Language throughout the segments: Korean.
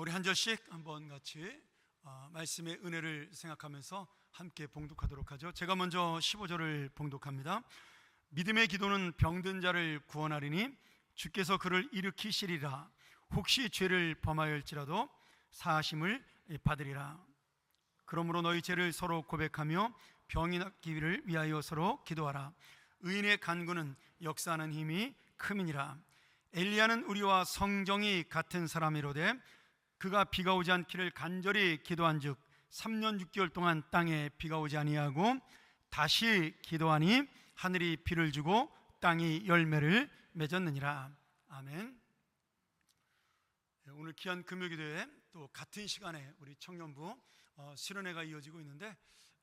우리 한 절씩 한번 같이 어, 말씀의 은혜를 생각하면서 함께 봉독하도록 하죠. 제가 먼저 15절을 봉독합니다. 믿음의 기도는 병든 자를 구원하리니 주께서 그를 일으키시리라. 혹시 죄를 범하였을지라도 사하심을 받으리라. 그러므로 너희 죄를 서로 고백하며 병이 낫기를 위하여 서로 기도하라. 의인의 간구는 역사하는 힘이 크미니라. 엘리야는 우리와 성정이 같은 사람이로되 그가 비가 오지 않기를 간절히 기도한즉 3년 6개월 동안 땅에 비가 오지 아니하고 다시 기도하니 하늘이 비를 주고 땅이 열매를 맺었느니라. 아멘. 네, 오늘 귀한 금요기도에 또 같은 시간에 우리 청년부 어, 실현회가 이어지고 있는데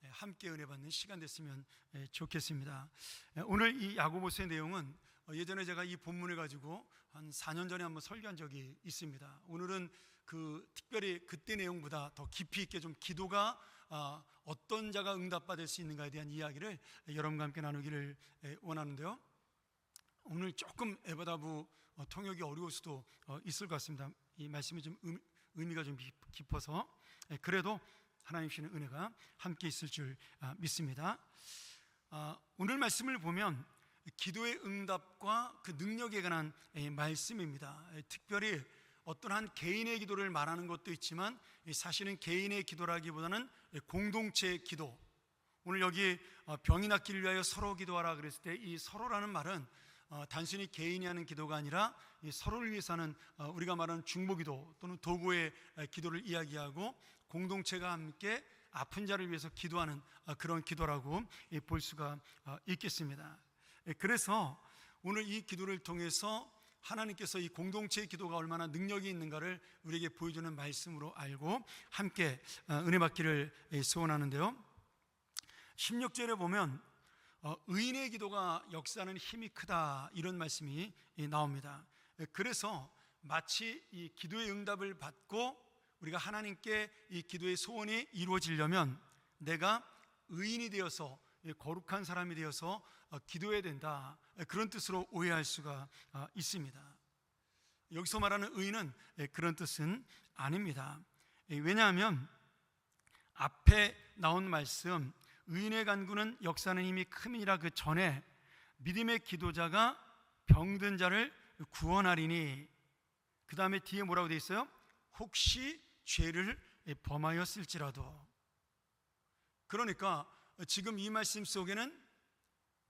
예, 함께 은혜 받는 시간 됐으면 예, 좋겠습니다. 예, 오늘 이 야고보서의 내용은 어, 예전에 제가 이 본문을 가지고 한 4년 전에 한번 설교한 적이 있습니다. 오늘은 그 특별히 그때 내용보다 더 깊이 있게 좀 기도가 아, 어떤 자가 응답받을 수 있는가에 대한 이야기를 여러분과 함께 나누기를 원하는데요. 오늘 조금 에바다부 어, 통역이 어려울 수도 어, 있을 것 같습니다. 이 말씀이 좀 의미가 좀 깊어서 그래도 하나님 주시는 은혜가 함께 있을 줄 아, 믿습니다. 아, 오늘 말씀을 보면 기도의 응답과 그 능력에 관한 말씀입니다. 특별히 어떤 한 개인의 기도를 말하는 것도 있지만 사실은 개인의 기도라기보다는 공동체의 기도. 오늘 여기 어, 병이 낫기를 위하여 서로 기도하라 그랬을 때 이 서로라는 말은 어, 단순히 개인이 하는 기도가 아니라 서로를 위해서 하는 어, 우리가 말하는 중보기도 또는 도구의 기도를 이야기하고 공동체가 함께 아픈 자를 위해서 기도하는 그런 기도라고 볼 수가 있겠습니다. 그래서 오늘 이 기도를 통해서 하나님께서 이 공동체의 기도가 얼마나 능력이 있는가를 우리에게 보여주는 말씀으로 알고 함께 어, 은혜 받기를 소원하는데요. 16절에 보면 어, 의인의 기도가 역사하는 힘이 크다 이런 말씀이 나옵니다. 그래서 마치 이 기도의 응답을 받고 우리가 하나님께 이 기도의 소원이 이루어지려면 내가 의인이 되어서 거룩한 사람이 되어서 어, 기도해야 된다. 그런 뜻으로 오해할 수가 어, 있습니다. 여기서 말하는 의는 예, 그런 뜻은 아닙니다. 예, 왜냐하면 앞에 나온 말씀 의인의 간구는 역사는 힘이 큼이라 그 전에 믿음의 기도자가 병든 자를 구원하리니 그 다음에 뒤에 뭐라고 되어 있어요? 혹시 죄를 범하였을지라도 그러니까 지금 이 말씀 속에는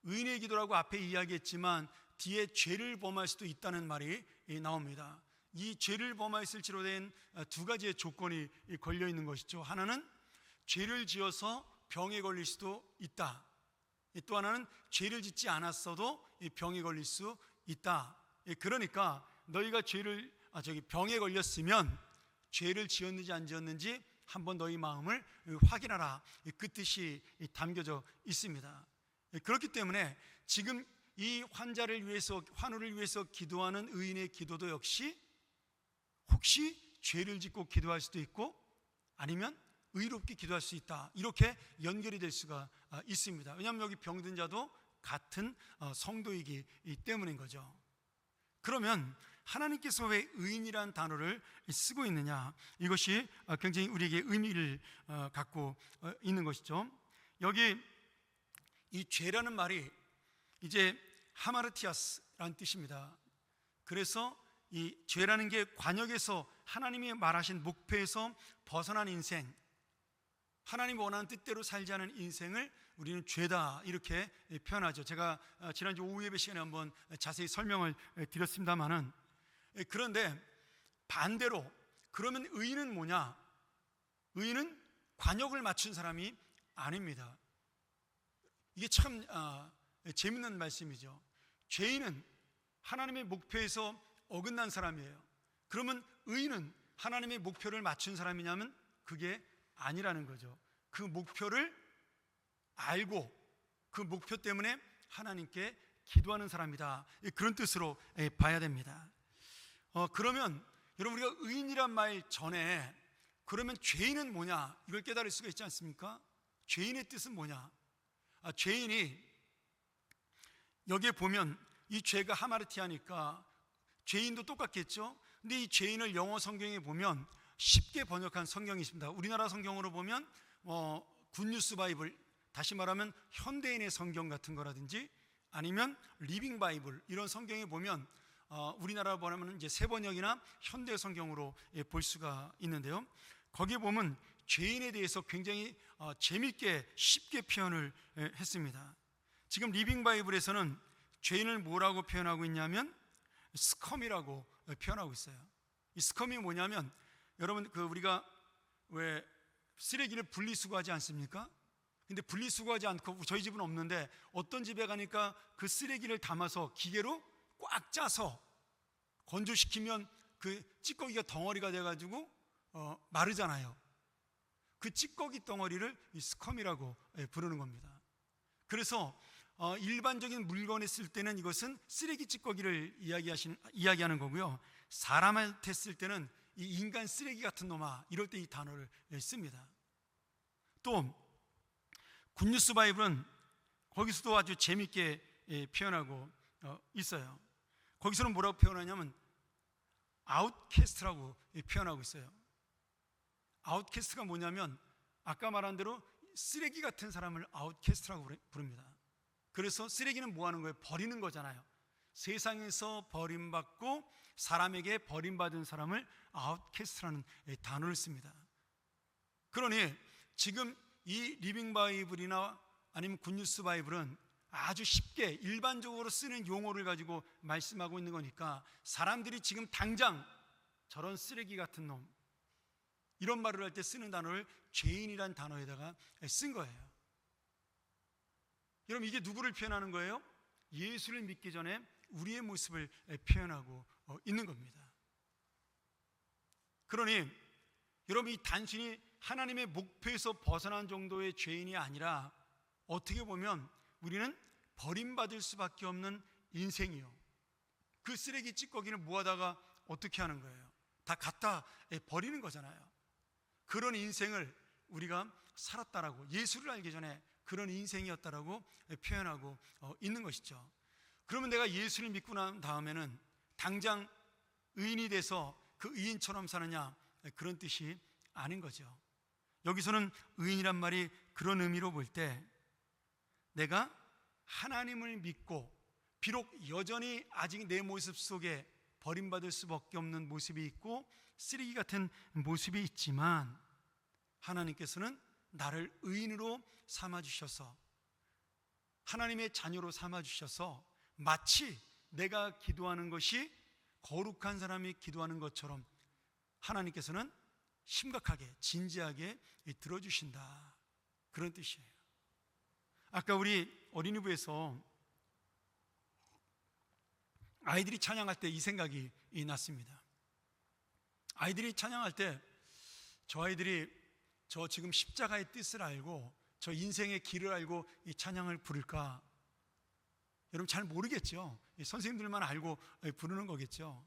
의인의 기도라고 앞에 이야기했지만 뒤에 죄를 범할 수도 있다는 말이 나옵니다. 이 죄를 범하였을지로 된 두 가지의 조건이 걸려 있는 것이죠. 하나는 죄를 지어서 병에 걸릴 수도 있다. 또 하나는 죄를 짓지 않았어도 병에 걸릴 수 있다. 그러니까 너희가 죄를 아 저기 병에 걸렸으면 죄를 지었는지 안 지었는지 한 번 너희 마음을 확인하라. 그 뜻이 담겨져 있습니다. 그렇기 때문에 지금 이 환자를 위해서 환우를 위해서 기도하는 의인의 기도도 역시 혹시 죄를 짓고 기도할 수도 있고 아니면 의롭게 기도할 수 있다. 이렇게 연결이 될 수가 아, 있습니다. 왜냐하면 여기 병든 자도 같은 어, 성도이기 때문인 거죠. 그러면 하나님께서 왜 의인이라는 단어를 쓰고 있느냐? 이것이 어, 굉장히 우리에게 의미를 어, 갖고 어, 있는 것이죠. 여기 이 죄라는 말이 이제 하마르티아스라는 뜻입니다. 그래서 이 죄라는 게 관역에서 하나님이 말하신 목표에서 벗어난 인생, 하나님 원하는 뜻대로 살지 않은 인생을 우리는 죄다 이렇게 표현하죠. 제가 지난주 오후 예배 시간에 한번 자세히 설명을 드렸습니다만은 예, 그런데 반대로 그러면 의인은 뭐냐? 의인은 관역을 맞춘 사람이 아닙니다. 이게 참 아, 재밌는 말씀이죠. 죄인은 하나님의 목표에서 어긋난 사람이에요. 그러면 의인은 하나님의 목표를 맞춘 사람이냐면 그게 아니라는 거죠. 그 목표를 알고 그 목표 때문에 하나님께 기도하는 사람이다. 그런 뜻으로 예, 봐야 됩니다. 어, 그러면 여러분 우리가 의인이란 말 전에 그러면 죄인은 뭐냐 이걸 깨달을 수가 있지 않습니까? 죄인의 뜻은 뭐냐? 아, 죄인이 여기에 보면 이 죄가 하마르티하니까 죄인도 똑같겠죠. 근데 이 죄인을 영어 성경에 보면 쉽게 번역한 성경이 있습니다. 우리나라 성경으로 보면 어, 굿뉴스 바이블 다시 말하면 현대인의 성경 같은 거라든지 아니면 리빙 바이블 이런 성경에 보면 어, 우리나라 보면 이제 새 번역이나 현대 성경으로 예, 볼 수가 있는데요. 거기에 보면 죄인에 대해서 굉장히 어, 재밌게 쉽게 표현을 예, 했습니다. 지금 리빙 바이블에서는 죄인을 뭐라고 표현하고 있냐면 스컴이라고 표현하고 있어요. 이 스컴이 뭐냐면 여러분 그 우리가 왜 쓰레기를 분리수거하지 않습니까? 근데 분리수거하지 않고 저희 집은 없는데 어떤 집에 가니까 그 쓰레기를 담아서 기계로 꽉 짜서 건조시키면 그 찌꺼기가 덩어리가 돼가지고 어, 마르잖아요. 그 찌꺼기 덩어리를 이 스컴이라고 예, 부르는 겁니다. 그래서 어, 일반적인 물건에 쓸 때는 이것은 쓰레기 찌꺼기를 이야기하신, 이야기하는 거고요. 사람한테 쓸 때는 이 인간 쓰레기 같은 놈아 이럴 때 이 단어를 예, 씁니다. 또 굿뉴스 바이블은 거기서도 아주 재밌게 예, 표현하고 어, 있어요. 거기서는 뭐라고 표현하냐면 아웃캐스트라고 예, 표현하고 있어요. 아웃캐스트가 뭐냐면 아까 말한 대로 쓰레기 같은 사람을 아웃캐스트라고 부릅니다. 그래서 쓰레기는 뭐 하는 거예요? 버리는 거잖아요. 세상에서 버림받고 사람에게 버림받은 사람을 아웃캐스트라는 단어를 씁니다. 그러니 지금 이 리빙 바이블이나 아니면 굿뉴스 바이블은 아주 쉽게 일반적으로 쓰는 용어를 가지고 말씀하고 있는 거니까 사람들이 지금 당장 저런 쓰레기 같은 놈 이런 말을 할 때 쓰는 단어를 죄인이란 단어에다가 쓴 거예요. 여러분 이게 누구를 표현하는 거예요? 예수를 믿기 전에 우리의 모습을 표현하고 어, 있는 겁니다. 그러니 여러분 이 단순히 하나님의 목표에서 벗어난 정도의 죄인이 아니라 어떻게 보면 우리는 버림받을 수밖에 없는 인생이요. 그 쓰레기 찌꺼기를 모아다가 어떻게 하는 거예요? 다 갖다 버리는 거잖아요. 그런 인생을 우리가 살았다라고 예수를 알기 전에 그런 인생이었다라고 표현하고 어, 있는 것이죠. 그러면 내가 예수를 믿고 난 다음에는 당장 의인이 돼서 그 의인처럼 사느냐 그런 뜻이 아닌 거죠. 여기서는 의인이란 말이 그런 의미로 볼 때 내가 하나님을 믿고 비록 여전히 아직 내 모습 속에 버림받을 수밖에 없는 모습이 있고 쓰레기 같은 모습이 있지만 하나님께서는 나를 의인으로 삼아 주셔서 하나님의 자녀로 삼아 주셔서 마치 내가 기도하는 것이 거룩한 사람이 기도하는 것처럼 하나님께서는 심각하게 진지하게 들어주신다 그런 뜻이에요. 아까 우리 어린이부에서 아이들이 찬양할 때 이 생각이 났습니다. 아이들이 찬양할 때 저 아이들이 저 지금 십자가의 뜻을 알고 저 인생의 길을 알고 이 찬양을 부를까? 여러분 잘 모르겠죠. 선생님들만 알고 부르는 거겠죠.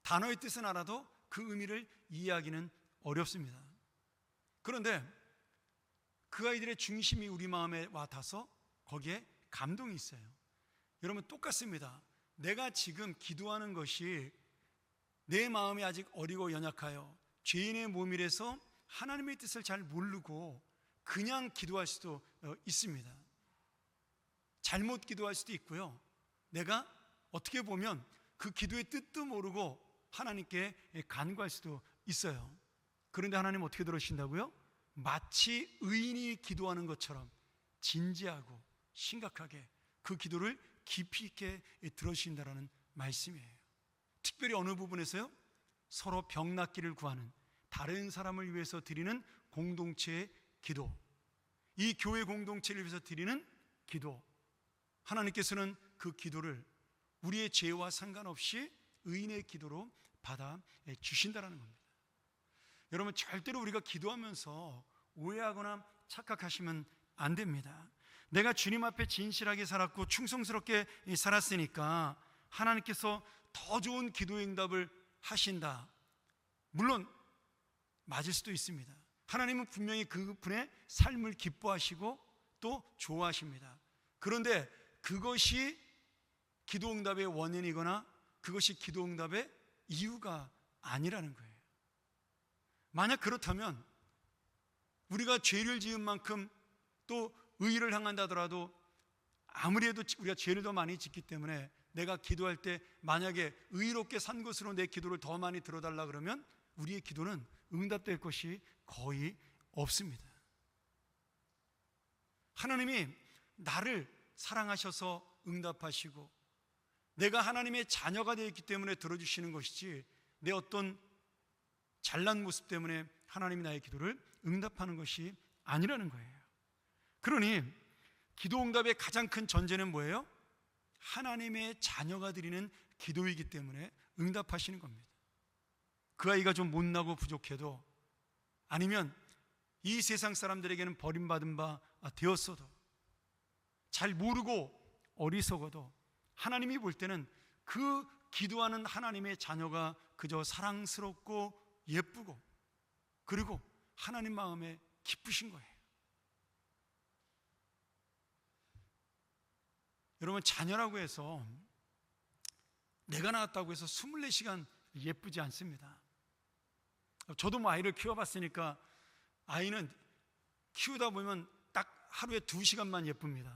단어의 뜻은 알아도 그 의미를 이해하기는 어렵습니다. 그런데 그 아이들의 중심이 우리 마음에 와 닿아서 거기에 감동이 있어요. 여러분 똑같습니다. 내가 지금 기도하는 것이 내 마음이 아직 어리고 연약하여 죄인의 몸이라서 하나님의 뜻을 잘 모르고 그냥 기도할 수도 어, 있습니다. 잘못 기도할 수도 있고요. 내가 어떻게 보면 그 기도의 뜻도 모르고 하나님께 간구할 수도 있어요. 그런데 하나님 어떻게 들으신다고요? 마치 의인이 기도하는 것처럼 진지하고 심각하게 그 기도를 깊이 있게 들으신다라는 말씀이에요. 특별히 어느 부분에서요? 서로 병 낫기를 구하는 다른 사람을 위해서 드리는 공동체의 기도. 이 교회 공동체를 위해서 드리는 기도. 하나님께서는 그 기도를 우리의 죄와 상관없이 의인의 기도로 받아 주신다라는 겁니다. 여러분 절대로 우리가 기도하면서 오해하거나 착각하시면 안 됩니다. 내가 주님 앞에 진실하게 살았고 충성스럽게 살았으니까 하나님께서 더 좋은 기도 응답을 하신다. 물론 맞을 수도 있습니다. 하나님은 분명히 그분의 삶을 기뻐하시고 또 좋아하십니다. 그런데 그것이 기도 응답의 원인이거나 그것이 기도 응답의 이유가 아니라는 거예요. 만약 그렇다면 우리가 죄를 지은 만큼 또 의를 향한다 하더라도 아무리 해도 우리가 죄를 더 많이 짓기 때문에 내가 기도할 때 만약에 의롭게 산 것으로 내 기도를 더 많이 들어달라 그러면 우리의 기도는 응답될 것이 거의 없습니다. 하나님이 나를 사랑하셔서 응답하시고 내가 하나님의 자녀가 되어 있기 때문에 들어주시는 것이지 내 어떤 잘난 모습 때문에 하나님이 나의 기도를 응답하는 것이 아니라는 거예요. 그러니 기도 응답의 가장 큰 전제는 뭐예요? 하나님의 자녀가 드리는 기도이기 때문에 응답하시는 겁니다. 그 아이가 좀 못나고 부족해도 아니면 이 세상 사람들에게는 버림받은 바 되었어도 잘 모르고 어리석어도 하나님이 볼 때는 그 기도하는 하나님의 자녀가 그저 사랑스럽고 예쁘고 그리고 하나님 마음에 기쁘신 거예요. 여러분 자녀라고 해서 내가 낳았다고 해서 24시간 예쁘지 않습니다. 저도 뭐 아이를 키워봤으니까 아이는 키우다 보면 딱 하루에 2시간만 예쁩니다.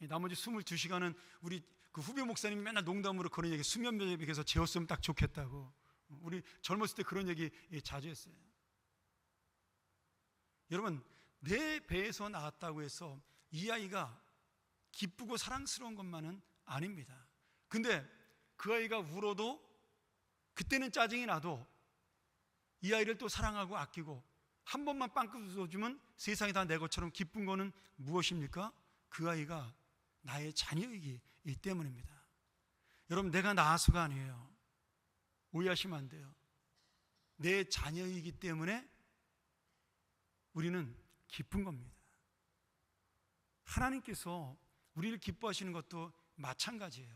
나머지 22시간은 우리 그 후배 목사님이 맨날 농담으로 그런 얘기 수면 배비해서 재웠으면 딱 좋겠다고 우리 젊었을 때 그런 얘기 자주 했어요. 여러분 내 배에서 나왔다고 해서 이 아이가 기쁘고 사랑스러운 것만은 아닙니다. 근데 그 아이가 울어도 그때는 짜증이 나도 이 아이를 또 사랑하고 아끼고 한 번만 빵긋 웃어주면 세상이 다 내 것처럼 기쁜 거는 무엇입니까? 그 아이가 나의 자녀이기 때문입니다. 여러분, 내가 낳아서가 아니에요. 오해하시면 안 돼요. 내 자녀이기 때문에 우리는 기쁜 겁니다. 하나님께서 우리를 기뻐하시는 것도 마찬가지예요.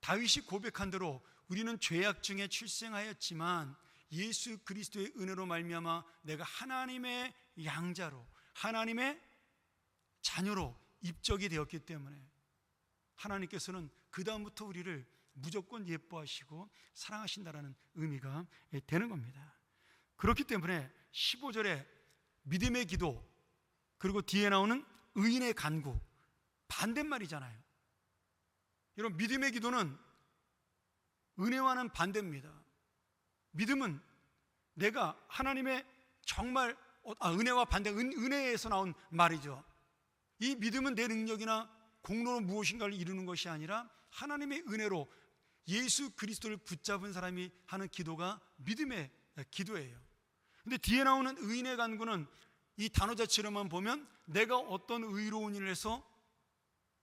다윗이 고백한 대로 우리는 죄악 중에 출생하였지만 예수 그리스도의 은혜로 말미암아 내가 하나님의 양자로 하나님의 자녀로 입적이 되었기 때문에 하나님께서는 그 다음부터 우리를 무조건 예뻐하시고 사랑하신다라는 의미가 되는 겁니다. 그렇기 때문에 15절에 믿음의 기도 그리고 뒤에 나오는 의인의 간구 반대말이잖아요. 여러분 믿음의 기도는 은혜와는 반대입니다. 믿음은 내가 하나님의 정말 어, 아, 은혜와 반대 은, 은혜에서 나온 말이죠. 이 믿음은 내 능력이나 공로로 무엇인가를 이루는 것이 아니라 하나님의 은혜로 예수 그리스도를 붙잡은 사람이 하는 기도가 믿음의 기도예요. 근데 뒤에 나오는 의인의 간구는 이 단어 자체로만 보면 내가 어떤 의로운 일을 해서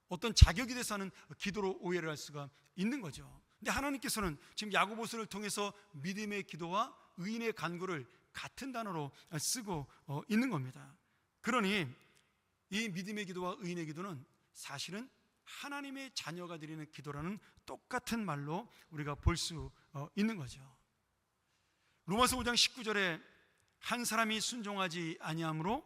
어떤 자격이 돼서 하는 기도로 오해를 할 수가 있는 거죠. 근데 하나님께서는 지금 야고보서를 통해서 믿음의 기도와 의인의 간구를 같은 단어로 쓰고 어, 있는 겁니다. 그러니 이 믿음의 기도와 의인의 기도는 사실은 하나님의 자녀가 드리는 기도라는 똑같은 말로 우리가 볼수 어, 있는 거죠. 로마서 5장 19절에 한 사람이 순종하지 아니함으로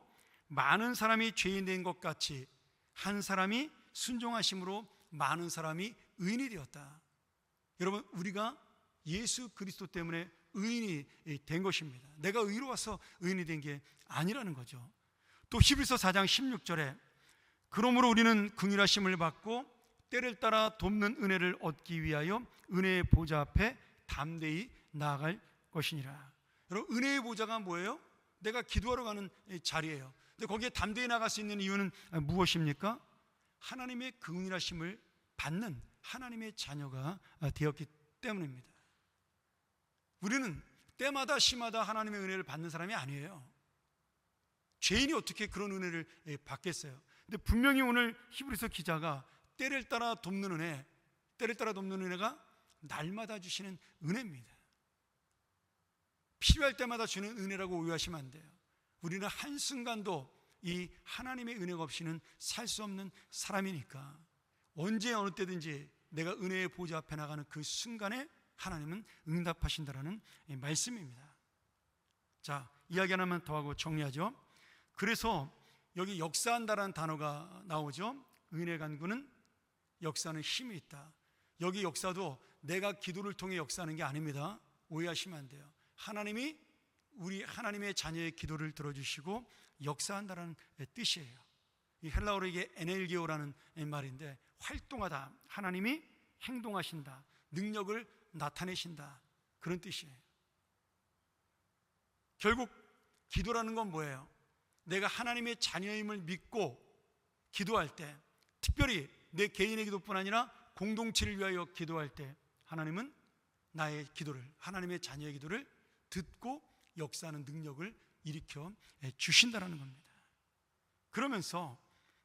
많은 사람이 죄인 된 것 같이 한 사람이 순종하심으로 많은 사람이 의인이 되었다. 여러분 우리가 예수 그리스도 때문에 의인이 된 것입니다. 내가 의로워서 의인이 된 게 아니라는 거죠. 또 히브리서 4장 16절에 그러므로 우리는 긍휼하심을 받고 때를 따라 돕는 은혜를 얻기 위하여 은혜의 보좌 앞에 담대히 나아갈 것이니라. 여러분 은혜의 보좌가 뭐예요? 내가 기도하러 가는 자리예요. 근데 거기에 담대히 나갈 수 있는 이유는 무엇입니까? 하나님의 긍휼하심을 받는 하나님의 자녀가 되었기 때문입니다. 우리는 때마다 시마다 하나님의 은혜를 받는 사람이 아니에요. 죄인이 어떻게 그런 은혜를 받겠어요? 근데 분명히 오늘 히브리서 기자가 때를 따라 돕는 은혜, 때를 따라 돕는 은혜가 날마다 주시는 은혜입니다. 필요할 때마다 주는 은혜라고 오해하시면 안 돼요. 우리는 한순간도 이 하나님의 은혜가 없이는 살 수 없는 사람이니까 언제 어느 때든지 내가 은혜의 보좌 앞에 나가는 그 순간에 하나님은 응답하신다라는 말씀입니다. 자, 이야기 하나만 더 하고 정리하죠. 그래서 여기 역사한다라는 단어가 나오죠. 은혜 간구는 역사는 힘이 있다. 여기 역사도 내가 기도를 통해 역사하는 게 아닙니다. 오해하시면 안 돼요. 하나님이 우리 하나님의 자녀의 기도를 들어주시고 역사한다는 뜻이에요. 이 헬라어로 이게 에넬게오라는 말인데 활동하다 하나님이 행동하신다 능력을 나타내신다 그런 뜻이에요. 결국 기도라는 건 뭐예요? 내가 하나님의 자녀임을 믿고 기도할 때 특별히 내 개인의 기도뿐 아니라 공동체를 위하여 기도할 때 하나님은 나의 기도를 하나님의 자녀의 기도를 듣고 역사하는 능력을 일으켜 주신다라는 겁니다. 그러면서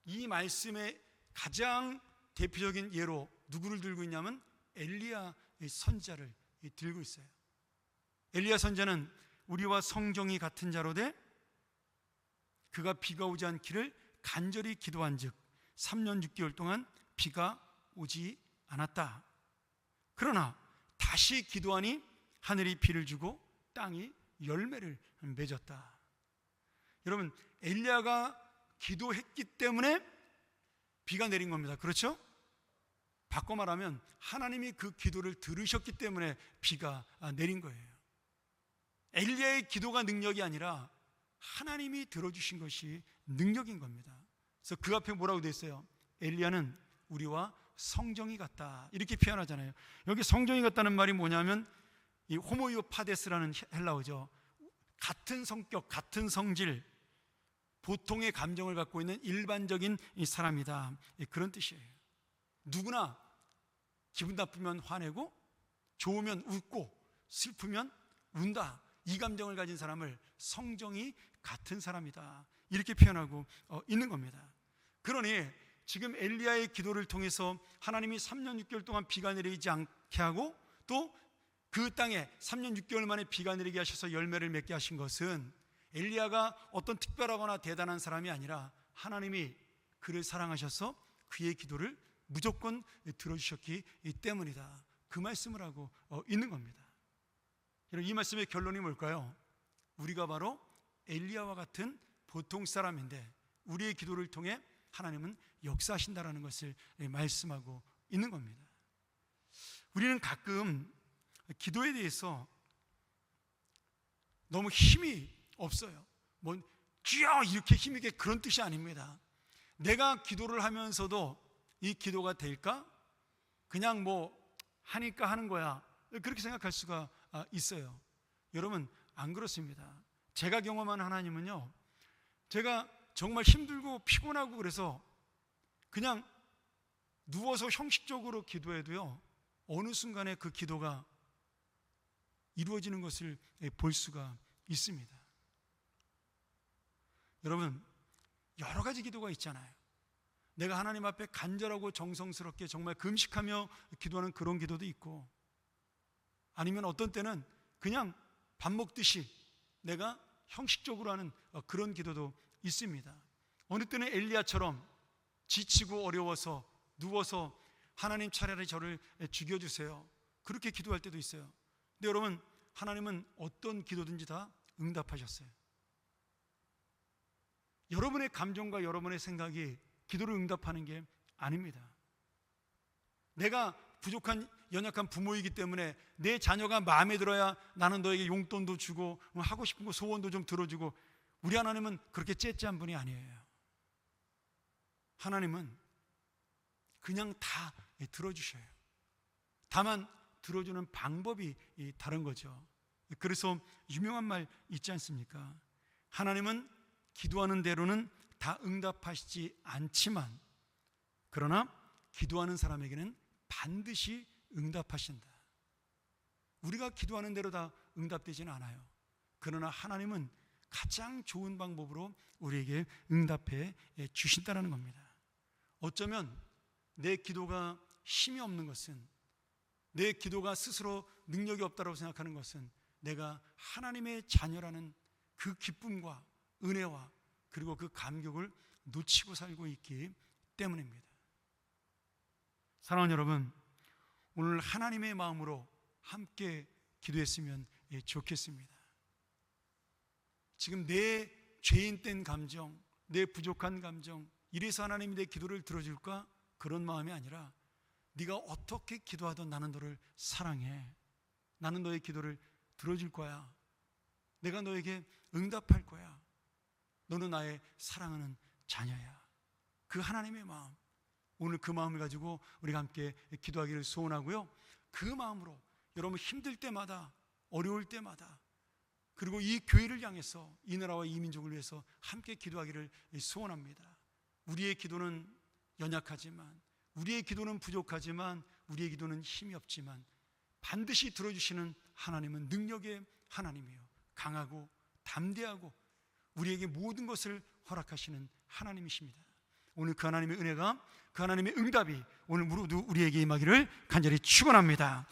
이 말씀의 가장 대표적인 예로 누구를 들고 있냐면 엘리야의 선자를 들고 있어요. 엘리야 선자는 우리와 성정이 같은 자로 돼 그가 비가 오지 않기를 간절히 기도한즉 3년 6개월 동안 비가 오지 않았다. 그러나 다시 기도하니 하늘이 비를 주고 땅이 열매를 맺었다. 여러분 엘리야가 기도했기 때문에 비가 내린 겁니다. 그렇죠? 바꿔 말하면 하나님이 그 기도를 들으셨기 때문에 비가 내린 거예요. 엘리야의 기도가 능력이 아니라 하나님이 들어주신 것이 능력인 겁니다. 그래서 그 앞에 뭐라고 돼 있어요? 엘리야는 우리와 성정이 같다 이렇게 표현하잖아요. 여기 성정이 같다는 말이 뭐냐면 이 호모이오 파데스라는 헬라어죠. 같은 성격, 같은 성질, 보통의 감정을 갖고 있는 일반적인 사람이다. 그런 뜻이에요. 누구나 기분 나쁘면 화내고 좋으면 웃고 슬프면 운다. 이 감정을 가진 사람을 성정이 같은 사람이다. 이렇게 표현하고 어, 있는 겁니다. 그러니 지금 엘리야의 기도를 통해서 하나님이 3년 6개월 동안 비가 내리지 않게 하고 또 그 땅에 3년 6개월 만에 비가 내리게 하셔서 열매를 맺게 하신 것은 엘리야가 어떤 특별하거나 대단한 사람이 아니라 하나님이 그를 사랑하셔서 그의 기도를 무조건 들어주셨기 때문이다. 그 말씀을 하고 어, 있는 겁니다. 이 말씀의 결론이 뭘까요? 우리가 바로 엘리야와 같은 보통 사람인데 우리의 기도를 통해 하나님은 역사하신다라는 것을 말씀하고 있는 겁니다. 우리는 가끔 기도에 대해서 너무 힘이 없어요. 뭐 쥐어 이렇게 힘있게 그런 뜻이 아닙니다. 내가 기도를 하면서도 이 기도가 될까? 그냥 뭐 하니까 하는 거야. 그렇게 생각할 수가 있어요. 여러분 안 그렇습니다. 제가 경험한 하나님은요. 제가 정말 힘들고 피곤하고 그래서 그냥 누워서 형식적으로 기도해도요. 어느 순간에 그 기도가 이루어지는 것을 볼 수가 있습니다. 여러분, 여러 가지 기도가 있잖아요. 내가 하나님 앞에 간절하고 정성스럽게 정말 금식하며 기도하는 그런 기도도 있고, 아니면 어떤 때는 그냥 밥 먹듯이 내가 형식적으로 하는 그런 기도도 있습니다. 어느 때는 엘리야처럼 지치고 어려워서 누워서 하나님 차라리 저를 죽여주세요. 그렇게 기도할 때도 있어요. 근데 여러분, 하나님은 어떤 기도든지 다 응답하셨어요. 여러분의 감정과 여러분의 생각이 기도를 응답하는 게 아닙니다. 내가 부족한 연약한 부모이기 때문에 내 자녀가 마음에 들어야 나는 너에게 용돈도 주고 하고 싶은 거 소원도 좀 들어주고 우리 하나님은 그렇게 째째한 분이 아니에요. 하나님은 그냥 다 들어주셔요. 다만 들어주는 방법이 다른 거죠. 그래서 유명한 말 있지 않습니까? 하나님은 기도하는 대로는 다 응답하시지 않지만 그러나 기도하는 사람에게는 반드시 응답하신다. 우리가 기도하는 대로 다 응답되지는 않아요. 그러나 하나님은 가장 좋은 방법으로 우리에게 응답해 주신다는 겁니다. 어쩌면 내 기도가 힘이 없는 것은 내 기도가 스스로 능력이 없다고 생각하는 것은 내가 하나님의 자녀라는 그 기쁨과 은혜와 그리고 그 감격을 놓치고 살고 있기 때문입니다. 사랑하는 여러분, 오늘 하나님의 마음으로 함께 기도했으면 예, 좋겠습니다. 지금 내 죄인 된 감정, 내 부족한 감정, 이래서 하나님이 내 기도를 들어줄까? 그런 마음이 아니라 네가 어떻게 기도하든 나는 너를 사랑해. 나는 너의 기도를 들어줄 거야. 내가 너에게 응답할 거야. 너는 나의 사랑하는 자녀야. 그 하나님의 마음. 오늘 그 마음을 가지고 우리가 함께 기도하기를 소원하고요. 그 마음으로 여러분 힘들 때마다 어려울 때마다 그리고 이 교회를 향해서 이 나라와 이 민족을 위해서 함께 기도하기를 소원합니다. 우리의 기도는 연약하지만 우리의 기도는 부족하지만 우리의 기도는 힘이 없지만 반드시 들어주시는 하나님은 능력의 하나님이요 강하고 담대하고 우리에게 모든 것을 허락하시는 하나님이십니다. 오늘 그 하나님의 은혜가 그 하나님의 응답이 오늘 모두 우리에게 임하기를 간절히 축원합니다.